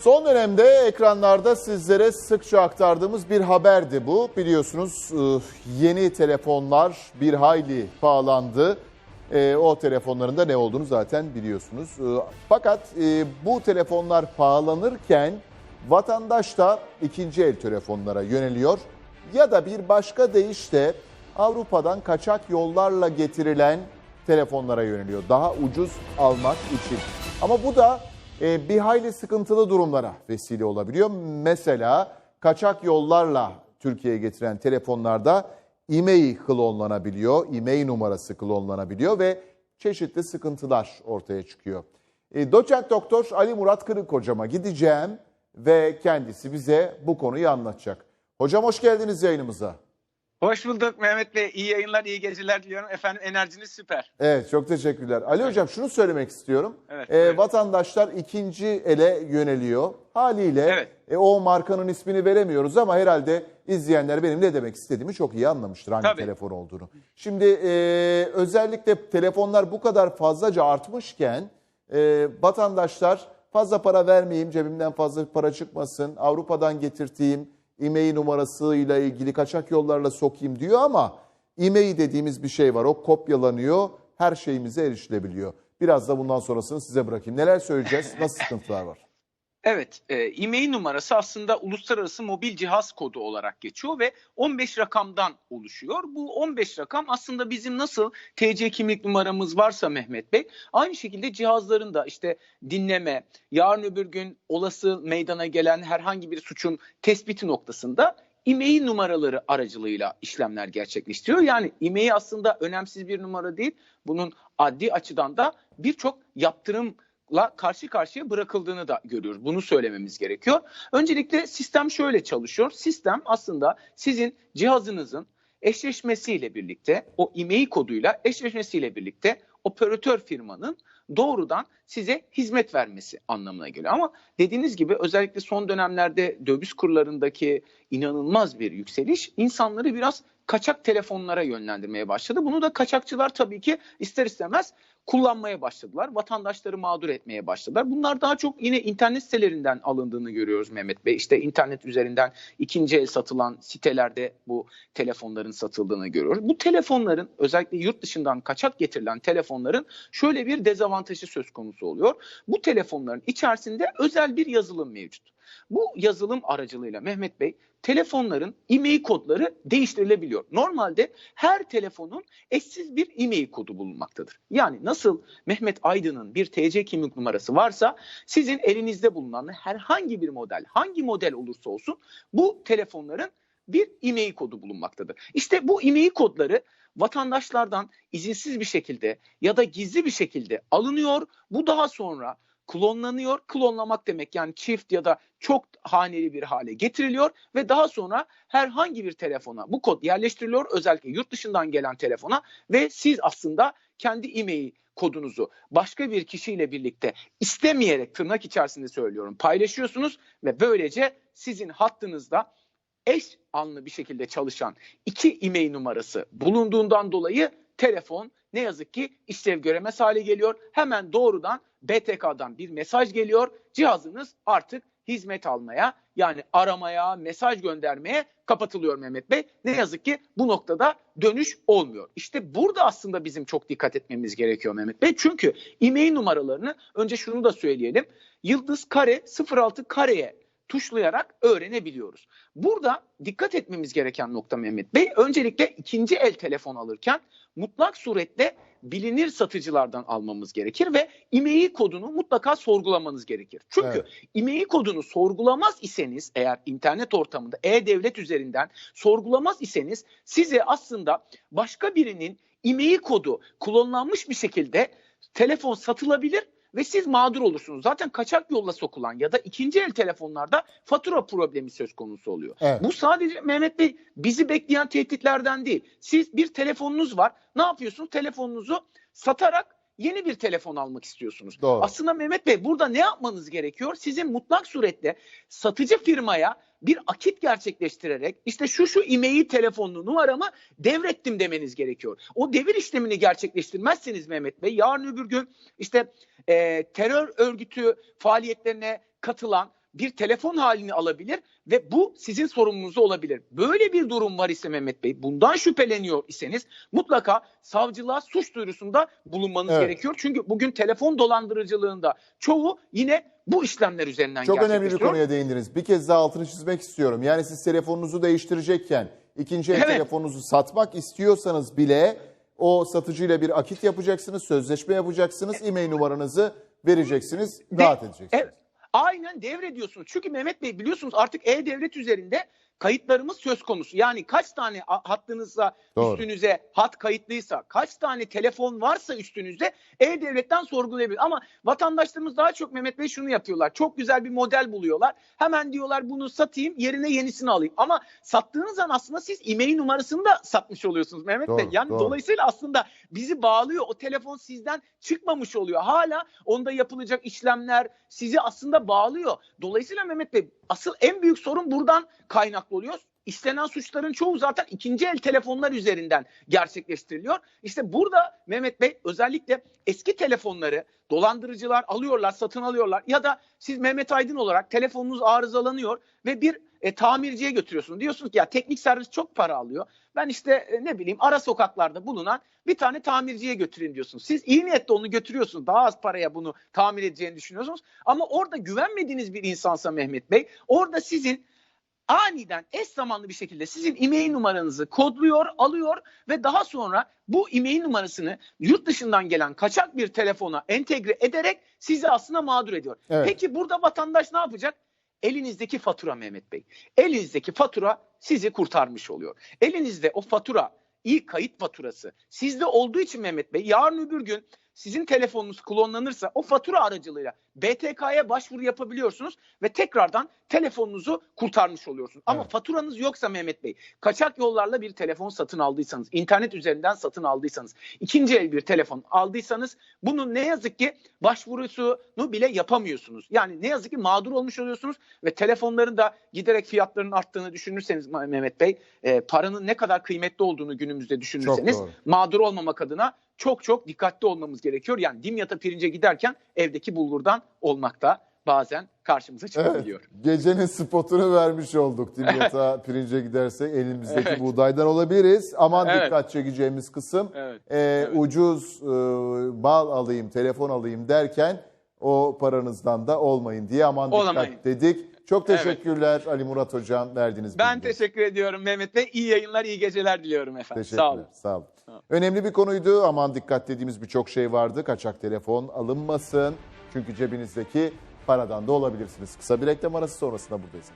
Son dönemde ekranlarda sizlere sıkça aktardığımız bir haberdi bu. Biliyorsunuz e, yeni telefonlar bir hayli pahalandı. E, O telefonların da ne olduğunu zaten biliyorsunuz. E, Fakat bu telefonlar pahalanırken vatandaş da ikinci el telefonlara yöneliyor. Ya da bir başka deyişle Avrupa'dan kaçak yollarla getirilen telefonlara yöneliyor. Daha ucuz almak için. Ama bu da e, bir hayli sıkıntılı durumlara vesile olabiliyor. Mesela kaçak yollarla Türkiye'ye getiren telefonlarda e-mail klonlanabiliyor, e-mail numarası klonlanabiliyor ve çeşitli sıkıntılar ortaya çıkıyor. E, doçent doktor Ali Murat Kırık hocama gideceğim ve kendisi bize bu konuyu anlatacak. Hocam hoş geldiniz yayınımıza. Hoş bulduk Mehmet Bey. İyi yayınlar, iyi geceler diliyorum. Efendim enerjiniz süper. Evet çok teşekkürler. Ali Hocam şunu söylemek istiyorum. Evet, Ee, buyurun. vatandaşlar ikinci ele yöneliyor. Haliyle Evet. e, o markanın ismini veremiyoruz ama herhalde izleyenler benim ne demek istediğimi çok iyi anlamıştır hangi Tabii. telefon olduğunu. Şimdi e, özellikle telefonlar bu kadar fazlaca artmışken e, vatandaşlar fazla para vermeyeyim cebimden fazla para çıkmasın Avrupa'dan getirtiğim e-mail numarasıyla ilgili kaçak yollarla sokayım diyor ama e-mail dediğimiz bir şey var. O kopyalanıyor, her şeyimize erişilebiliyor. Biraz da bundan sonrasını size bırakayım. Neler söyleyeceğiz? Nasıl sıkıntılar var? Evet, e, e-mail numarası aslında uluslararası mobil cihaz kodu olarak geçiyor ve 15 rakamdan oluşuyor. Bu 15 rakam aslında bizim nasıl TC kimlik numaramız varsa Mehmet Bey, aynı şekilde cihazların da işte dinleme, yarın öbür gün olası meydana gelen herhangi bir suçun tespiti noktasında e-mail numaraları aracılığıyla işlemler gerçekleştiriyor. Yani e-mail aslında önemsiz bir numara değil. Bunun adli açıdan da birçok yaptırımla karşı karşıya bırakıldığını da görüyoruz. Bunu söylememiz gerekiyor. Öncelikle sistem şöyle çalışıyor. Sistem aslında sizin cihazınızın eşleşmesiyle birlikte o e-mail koduyla eşleşmesiyle birlikte operatör firmanın doğrudan size hizmet vermesi anlamına geliyor. Ama dediğiniz gibi özellikle son dönemlerde döviz kurlarındaki inanılmaz bir yükseliş insanları biraz kaçak telefonlara yönlendirmeye başladı. Bunu da kaçakçılar tabii ki ister istemez kullanmaya başladılar. Vatandaşları mağdur etmeye başladılar. Bunlar daha çok yine internet sitelerinden alındığını görüyoruz Mehmet Bey. İşte internet üzerinden ikinci el satılan sitelerde bu telefonların satıldığını görüyoruz. Bu telefonların özellikle yurt dışından kaçak getirilen telefonların şöyle bir dezavantajı söz konusu oluyor. Bu telefonların içerisinde özel bir yazılım mevcut. Bu yazılım aracılığıyla Mehmet Bey telefonların e-mail kodları değiştirilebiliyor. Normalde her telefonun eşsiz bir e-mail kodu bulunmaktadır. Yani nasıl Mehmet Aydın'ın bir TC kimlik numarası varsa sizin elinizde bulunan herhangi bir model, hangi model olursa olsun bu telefonların bir e-mail kodu bulunmaktadır. İşte bu e-mail kodları vatandaşlardan izinsiz bir şekilde ya da gizli bir şekilde alınıyor. Bu daha sonra klonlanıyor. Klonlamak demek yani çift ya da çok haneli bir hale getiriliyor ve daha sonra herhangi bir telefona bu kod yerleştiriliyor. Özellikle yurt dışından gelen telefona ve siz aslında kendi e-mail kodunuzu başka bir kişiyle birlikte istemeyerek tırnak içerisinde söylüyorum paylaşıyorsunuz ve böylece sizin hattınızda eş anlı bir şekilde çalışan iki e-mail numarası bulunduğundan dolayı telefon ne yazık ki işlev göremez hale geliyor. Hemen doğrudan BTK'dan bir mesaj geliyor. Cihazınız artık hizmet almaya yani aramaya, mesaj göndermeye kapatılıyor Mehmet Bey. Ne yazık ki bu noktada dönüş olmuyor. İşte burada aslında bizim çok dikkat etmemiz gerekiyor Mehmet Bey. Çünkü e-mail numaralarını önce şunu da söyleyelim. Yıldız kare 06 kareye tuşlayarak öğrenebiliyoruz. Burada dikkat etmemiz gereken nokta Mehmet Bey, öncelikle ikinci el telefon alırken mutlak surette bilinir satıcılardan almamız gerekir ve e-mail kodunu mutlaka sorgulamanız gerekir. Çünkü Evet. e-mail kodunu sorgulamaz iseniz eğer internet ortamında e-devlet üzerinden sorgulamaz iseniz size aslında başka birinin e-mail kodu klonlanmış bir şekilde telefon satılabilir ve siz mağdur olursunuz. Zaten kaçak yolla sokulan ya da ikinci el telefonlarda fatura problemi söz konusu oluyor. Evet. Bu sadece Mehmet Bey bizi bekleyen tehditlerden değil. Siz bir telefonunuz var. Ne yapıyorsunuz? Telefonunuzu satarak yeni bir telefon almak istiyorsunuz. Doğru. Aslında Mehmet Bey burada ne yapmanız gerekiyor? Sizin mutlak suretle satıcı firmaya bir akit gerçekleştirerek işte şu şu e-mail telefonlu numaramı devrettim demeniz gerekiyor. O devir işlemini gerçekleştirmezseniz Mehmet Bey yarın öbür gün işte e, terör örgütü faaliyetlerine katılan bir telefon halini alabilir ve bu sizin sorumluluğunuz olabilir. Böyle bir durum var ise Mehmet Bey, bundan şüpheleniyor iseniz mutlaka savcılığa suç duyurusunda bulunmanız Evet. gerekiyor. Çünkü bugün telefon dolandırıcılığında çoğu yine bu işlemler üzerinden Çok önemli bir konuya değindiniz. Bir kez daha altını çizmek istiyorum. Yani siz telefonunuzu değiştirecekken ikinci el Evet. telefonunuzu satmak istiyorsanız bile o satıcıyla bir akit yapacaksınız, sözleşme yapacaksınız, e-mail numaranızı vereceksiniz, rahat edeceksiniz. Evet. Aynen devrediyorsunuz. Çünkü Mehmet Bey biliyorsunuz artık e-devlet üzerinde kayıtlarımız söz konusu. Yani kaç tane a- hattınızsa Doğru. üstünüze hat kayıtlıysa, kaç tane telefon varsa üstünüzde e-devletten sorgulayabilir. Ama vatandaşlarımız daha çok Mehmet Bey şunu yapıyorlar. Çok güzel bir model buluyorlar. Hemen diyorlar bunu satayım yerine yenisini alayım. Ama sattığınız an aslında siz e-mail numarasını da satmış oluyorsunuz Mehmet Doğru, Bey. Yani doğru. dolayısıyla aslında bizi bağlıyor. O telefon sizden çıkmamış oluyor. Hala onda yapılacak işlemler sizi aslında bağlıyor. Dolayısıyla Mehmet Bey asıl en büyük sorun buradan kaynaklı oluyor. İşlenen suçların çoğu zaten ikinci el telefonlar üzerinden gerçekleştiriliyor. İşte burada Mehmet Bey özellikle eski telefonları dolandırıcılar alıyorlar, satın alıyorlar ya da siz Mehmet Aydın olarak telefonunuz arızalanıyor ve bir e, tamirciye götürüyorsunuz. Diyorsunuz ki ya teknik servis çok para alıyor. Ben işte e, ne bileyim ara sokaklarda bulunan bir tane tamirciye götüreyim diyorsunuz. Siz iyi niyetle onu götürüyorsunuz. Daha az paraya bunu tamir edeceğini düşünüyorsunuz. Ama orada güvenmediğiniz bir insansa Mehmet Bey orada sizin aniden eş zamanlı bir şekilde sizin e-mail numaranızı kodluyor, alıyor ve daha sonra bu e-mail numarasını yurt dışından gelen kaçak bir telefona entegre ederek sizi aslında mağdur ediyor. Evet. Peki burada vatandaş ne yapacak? Elinizdeki fatura Mehmet Bey. Elinizdeki fatura sizi kurtarmış oluyor. Elinizde o fatura, iyi kayıt faturası sizde olduğu için Mehmet Bey yarın öbür gün sizin telefonunuz klonlanırsa o fatura aracılığıyla BTK'ya başvuru yapabiliyorsunuz ve tekrardan telefonunuzu kurtarmış oluyorsunuz. Ama Evet. faturanız yoksa Mehmet Bey, kaçak yollarla bir telefon satın aldıysanız, internet üzerinden satın aldıysanız, ikinci el bir telefon aldıysanız bunun ne yazık ki başvurusunu bile yapamıyorsunuz. Yani ne yazık ki mağdur olmuş oluyorsunuz ve telefonların da giderek fiyatlarının arttığını düşünürseniz Mehmet Bey, e, paranın ne kadar kıymetli olduğunu günümüzde düşünürseniz mağdur olmamak adına çok çok dikkatli olmamız gerekiyor. Yani dimyata pirince giderken evdeki bulgurdan olmak da bazen karşımıza Evet, çıkabiliyor. gecenin spotunu vermiş olduk. Dimyata pirince gidersek elimizdeki Evet. buğdaydan olabiliriz. Aman Evet. dikkat çekeceğimiz kısım Evet. e, Evet. ucuz e, bal alayım, telefon alayım derken o paranızdan da olmayın diye aman dikkat Olamayın. dedik. Çok Evet. teşekkürler Ali Murat Hocam verdiğiniz Ben bilgiler. teşekkür ediyorum Mehmet Bey. İyi yayınlar, iyi geceler diliyorum efendim. Sağ olun. Sağ olun. Önemli bir konuydu. Aman dikkat dediğimiz birçok şey vardı. Kaçak telefon alınmasın. Çünkü cebinizdeki paradan da olabilirsiniz. Kısa bir reklam arası sonrasında buradayız.